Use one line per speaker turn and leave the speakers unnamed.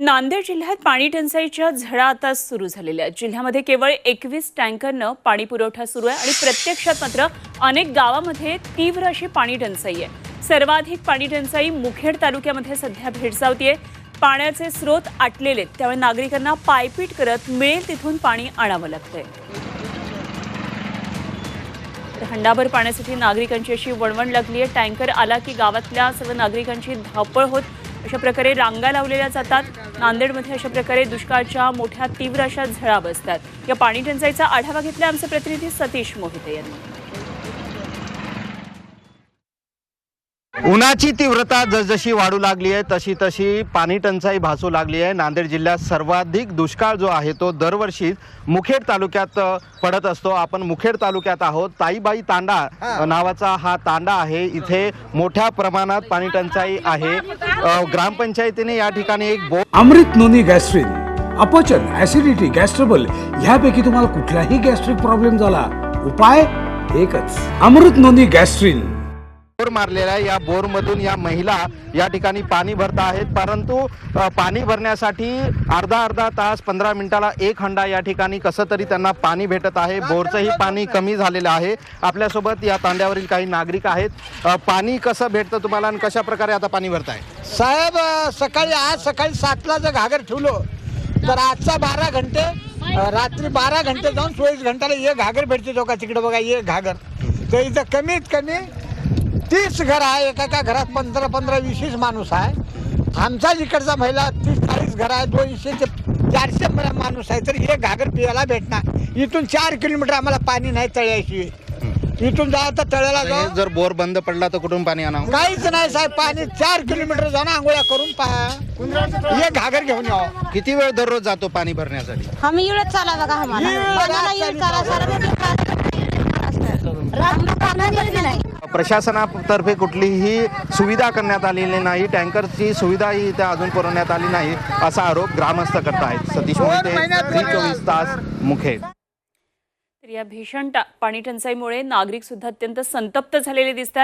नांदेड जिल्ह्यात पाणी टंचाईच्या झळा आता सुरू झालेल्या आहेत. जिल्ह्यामध्ये केवळ एकवीस टँकरनं पाणी पुरवठा सुरू आहे आणि प्रत्यक्षात मात्र अनेक गावामध्ये तीव्र अशी पाणी टंचाई आहे. सर्वाधिक पाणी टंचाई मुखेड तालुक्यामध्ये सध्या भेडसावतीये पाण्याचे स्रोत आटलेले आहेत. त्यामुळे नागरिकांना पायपीट करत मिळेल तिथून पाणी आणावं लागतंय. हंडाभर पाण्यासाठी नागरिकांची अशी वणवण लागली आहे. टँकर आला की गावातल्या सर्व नागरिकांची धावपळ होत अशा प्रकारे रांगा लावलेल्या जातात. नांदेडमध्ये अशा प्रकारे दुष्काळच्या मोठ्या तीव्र अशा झळा बसतात. या पाणी टंचाईचा आढावा घेतला आमचे प्रतिनिधी सतीश मोहिते यांनी.
उन्हाची तीव्रता जसजशी वाढू लागली आहे तशी तशी पाणी टंचाई भासू लागली आहे. नांदेड जिल्ह्यात सर्वाधिक दुष्काळ जो आहे तो दरवर्षी मुखेड तालुक्यात पडत असतो. आपण मुखेड तालुक्यात आहोत. ताईबाई तांडा नावाचा हा तांडा आहे. इथे मोठ्या प्रमाणात पाणी टंचाई आहे. ग्रामपंचायतीने या ठिकाणी एक बो
अमृत नोनी गॅस्ट्रिन अपचन ऍसिडिटी गॅस्ट्रबल ह्यापैकी तुम्हाला कुठलाही गॅस्ट्रिक प्रॉब्लेम झाला उपाय एकच. अमृत नोनी गॅस्ट्रिन.
बोर मारलेला आहे. या बोरमधून या महिला या ठिकाणी पाणी भरत आहेत. परंतु पाणी भरण्यासाठी अर्धा अर्धा तास पंधरा मिनिटाला एक हंडा या ठिकाणी कसं तरी त्यांना पाणी भेटत आहे. बोरचंही पाणी कमी झालेलं आहे. आपल्यासोबत या तांड्यावरील काही नागरिक आहेत. पाणी कसं भेटतं तुम्हाला आणि कशा प्रकारे आता पाणी भरताय?
साहेब सकाळी आज सकाळी सातला जर घागर ठेवलो तर आजचा बारा घंटे रात्री बारा घंटे जाऊन चोवीस घंटाला एक घागर भेटते तो का? तिकडे बघा एक घागर. तर इथं कमीत कमी तीस घर आहे एका एका घरात पंधरा पंधरा वीस वीस माणूस आहे. आमचा इकडचा महिला तीस चाळीस घर आहे दोनशे ते चारशे माणूस आहे तर एक घागर पियाला भेटणार. इथून चार किलोमीटर आम्हाला पाणी नाही तळ्याशी. इथून जा तर तळ्याला जाऊ
जर बोर बंद पडला तर कुठून पाणी आणावं?
काहीच नाही साहेब पाणी चार किलोमीटर जाऊन आंघोळ्या करून पहा. एक घागर घेऊन यावं.
किती वेळ दररोज जातो पाणी भरण्यासाठी?
हम इकडे चाला बघा आम्हाला? नाही.
प्रशासनातर्फे कुठलीही सुविधा करण्यात आलेली नाही टँकरची सुविधाही इथे अजून पुरवण्यात आली नाही असा आरोप ग्रामस्थ करत आहेत. सतीश मोहिते चोवीस तास मुखेड.
तर या भीषण पाणी टंचाईमुळे नागरिक सुद्धा अत्यंत संतप्त झालेले दिसतात